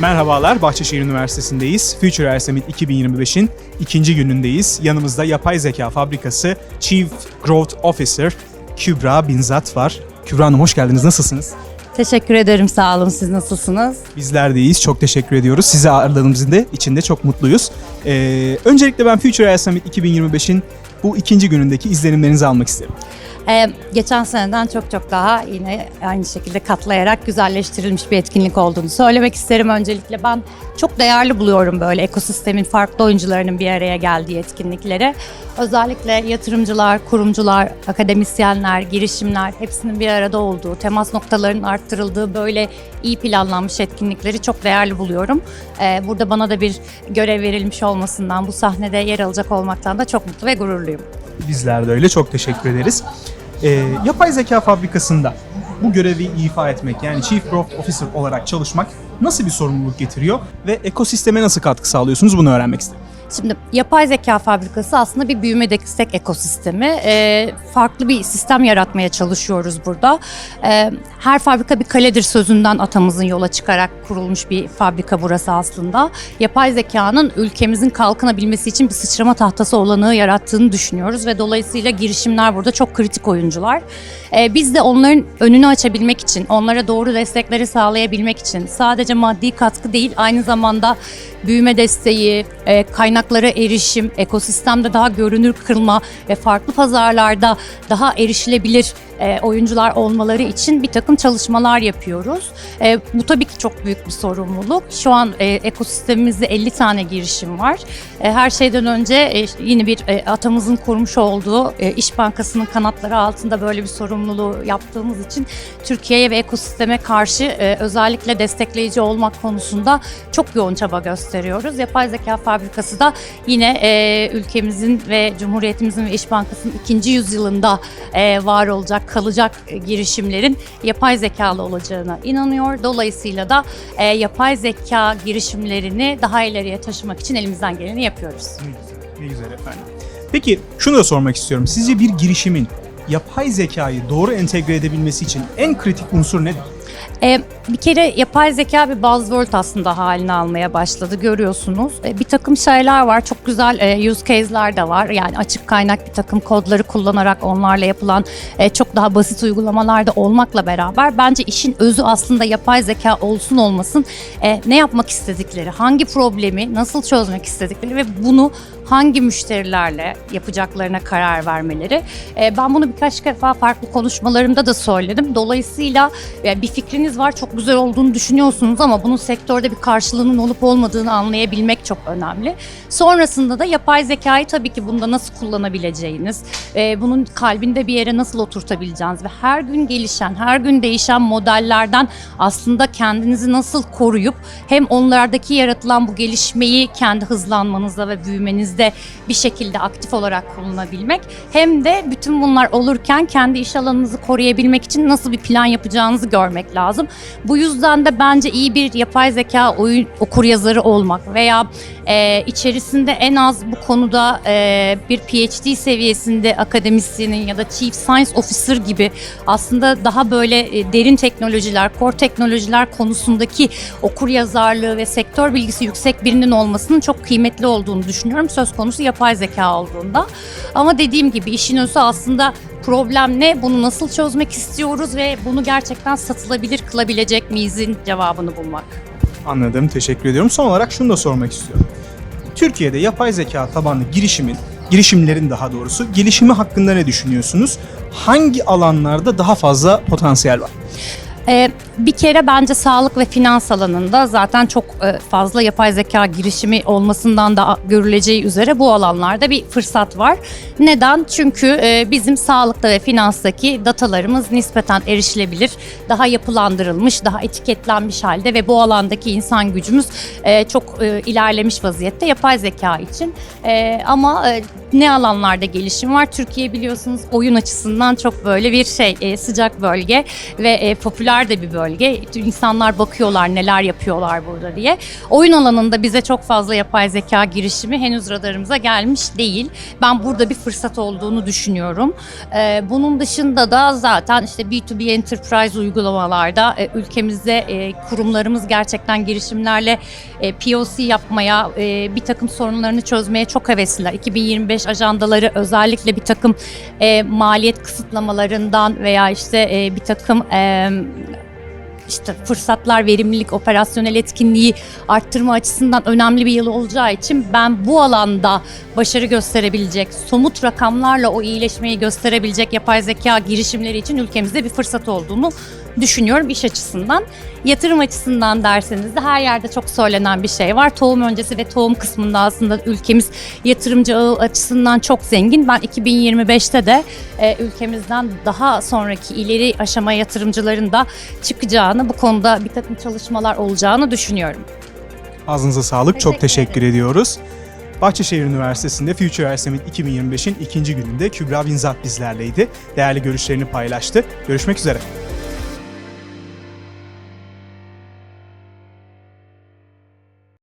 Merhabalar, Bahçeşehir Üniversitesi'ndeyiz. Future Air Summit 2025'in ikinci günündeyiz. Yanımızda Yapay Zeka Fabrikası Chief Growth Officer Kübra Binzat var. Kübra Hanım hoş geldiniz, nasılsınız? Teşekkür ederim sağ olun. Siz nasılsınız? Bizler de iyiyiz, çok teşekkür ediyoruz. Sizi ağırladığımızın da içinde çok mutluyuz. Ee, öncelikle ben Future Air Summit 2025'in bu ikinci günündeki izlenimlerinizi almak isterim. Ee, geçen seneden çok çok daha yine aynı şekilde katlayarak güzelleştirilmiş bir etkinlik olduğunu söylemek isterim. Öncelikle ben çok değerli buluyorum böyle ekosistemin farklı oyuncularının bir araya geldiği etkinlikleri. Özellikle yatırımcılar, kurumcular, akademisyenler, girişimler hepsinin bir arada olduğu, temas noktalarının arttırıldığı böyle iyi planlanmış etkinlikleri çok değerli buluyorum. Ee, burada bana da bir görev verilmiş olmasından, bu sahnede yer alacak olmaktan da çok mutlu ve gururluyum. Bizler de öyle, çok teşekkür ederiz. Ee, yapay zeka fabrikasında bu görevi ifa etmek yani Chief Growth Officer olarak çalışmak nasıl bir sorumluluk getiriyor ve ekosisteme nasıl katkı sağlıyorsunuz bunu öğrenmek istedim. Şimdi yapay zeka fabrikası aslında bir büyüme destek ekosistemi. Ee, farklı bir sistem yaratmaya çalışıyoruz burada. Ee, her fabrika bir kaledir sözünden atamızın yola çıkarak kurulmuş bir fabrika burası aslında. Yapay zekanın ülkemizin kalkınabilmesi için bir sıçrama tahtası olanağı yarattığını düşünüyoruz ve dolayısıyla girişimler burada çok kritik oyuncular. Ee, biz de onların önünü açabilmek için, onlara doğru destekleri sağlayabilmek için sadece maddi katkı değil aynı zamanda büyüme desteği, e, kaynaklara erişim, ekosistemde daha görünür kılma ve farklı pazarlarda daha erişilebilir e, oyuncular olmaları için bir takım çalışmalar yapıyoruz. E, bu tabii ki çok büyük bir sorumluluk. Şu an e, ekosistemimizde 50 tane girişim var. E, her şeyden önce e, yine bir e, atamızın kurmuş olduğu e, İş Bankası'nın kanatları altında böyle bir sorumluluğu yaptığımız için Türkiye'ye ve ekosisteme karşı e, özellikle destekleyici olmak konusunda çok yoğun çaba gösteriyoruz. Yapay Zeka Fabrikası da yine e, ülkemizin ve Cumhuriyetimizin ve İş Bankası'nın ikinci yüzyılında e, var olacak, kalacak girişimlerin yapay zekalı olacağına inanıyor. Dolayısıyla da e, yapay zeka girişimlerini daha ileriye taşımak için elimizden geleni yapıyoruz. Ne güzel, ne güzel efendim. Peki şunu da sormak istiyorum. Sizce bir girişimin yapay zekayı doğru entegre edebilmesi için en kritik unsur nedir? E, bir kere yapay zeka bir buzzword aslında halini almaya başladı görüyorsunuz. E, bir takım şeyler var, çok güzel e, use case'ler de var. Yani açık kaynak bir takım kodları kullanarak onlarla yapılan e, çok daha basit uygulamalar da olmakla beraber bence işin özü aslında yapay zeka olsun olmasın e, ne yapmak istedikleri, hangi problemi nasıl çözmek istedikleri ve bunu hangi müşterilerle yapacaklarına karar vermeleri. E, ben bunu birkaç defa farklı konuşmalarımda da söyledim. Dolayısıyla e, bir fikriniz var, çok güzel olduğunu düşünüyorsunuz ama bunun sektörde bir karşılığının olup olmadığını anlayabilmek çok önemli. Sonrasında da yapay zekayı tabii ki bunda nasıl kullanabileceğiniz, e, bunun kalbinde bir yere nasıl oturtabileceğiniz ve her gün gelişen, her gün değişen modellerden aslında kendinizi nasıl koruyup hem onlardaki yaratılan bu gelişmeyi kendi hızlanmanızda ve büyümenizde bir şekilde aktif olarak kullanabilmek hem de bütün bunlar olurken kendi iş alanınızı koruyabilmek için nasıl bir plan yapacağınızı görmek lazım. Bu yüzden de bence iyi bir yapay zeka oyun okur yazarı olmak veya e, içerisinde en az bu konuda e, bir PhD seviyesinde akademisyenin ya da Chief Science Officer gibi aslında daha böyle e, derin teknolojiler, core teknolojiler konusundaki okur yazarlığı ve sektör bilgisi yüksek birinin olmasının çok kıymetli olduğunu düşünüyorum söz konusu yapay zeka olduğunda. Ama dediğim gibi işin özü aslında problem ne, bunu nasıl çözmek istiyoruz ve bunu gerçekten satılabilir kılabilecek miyizin cevabını bulmak. Anladım, teşekkür ediyorum. Son olarak şunu da sormak istiyorum. Türkiye'de yapay zeka tabanlı girişimin, girişimlerin daha doğrusu gelişimi hakkında ne düşünüyorsunuz? Hangi alanlarda daha fazla potansiyel var? Ee, bir kere bence sağlık ve finans alanında zaten çok e, fazla yapay zeka girişimi olmasından da görüleceği üzere bu alanlarda bir fırsat var. Neden? Çünkü e, bizim sağlıkta ve finanstaki datalarımız nispeten erişilebilir, daha yapılandırılmış, daha etiketlenmiş halde ve bu alandaki insan gücümüz e, çok ilerlemiş vaziyette yapay zeka için. Ama ne alanlarda gelişim var? Türkiye biliyorsunuz oyun açısından çok böyle bir şey sıcak bölge ve popüler popüler de bir bölge. İnsanlar bakıyorlar neler yapıyorlar burada diye. Oyun alanında bize çok fazla yapay zeka girişimi henüz radarımıza gelmiş değil. Ben burada bir fırsat olduğunu düşünüyorum. Ee, bunun dışında da zaten işte B2B enterprise uygulamalarda e, ülkemizde e, kurumlarımız gerçekten girişimlerle e, POC yapmaya, bir takım sorunlarını çözmeye çok hevesliler. 2025 ajandaları özellikle bir takım maliyet kısıtlamalarından veya işte bir takım işte fırsatlar, verimlilik, operasyonel etkinliği arttırma açısından önemli bir yıl olacağı için ben bu alanda başarı gösterebilecek, somut rakamlarla o iyileşmeyi gösterebilecek yapay zeka girişimleri için ülkemizde bir fırsat olduğunu düşünüyorum iş açısından. Yatırım açısından derseniz de her yerde çok söylenen bir şey var. Tohum öncesi ve tohum kısmında aslında ülkemiz yatırımcı ağı açısından çok zengin. Ben 2025'te de e, ülkemizden daha sonraki ileri aşama yatırımcıların da çıkacağını, bu konuda bir takım çalışmalar olacağını düşünüyorum. Ağzınıza sağlık. Çok Teşekkür teşekkür ediyoruz. Bahçeşehir Üniversitesi'nde Future Air Summit 2025'in ikinci gününde Kübra Binzat bizlerleydi. Değerli görüşlerini paylaştı. Görüşmek üzere.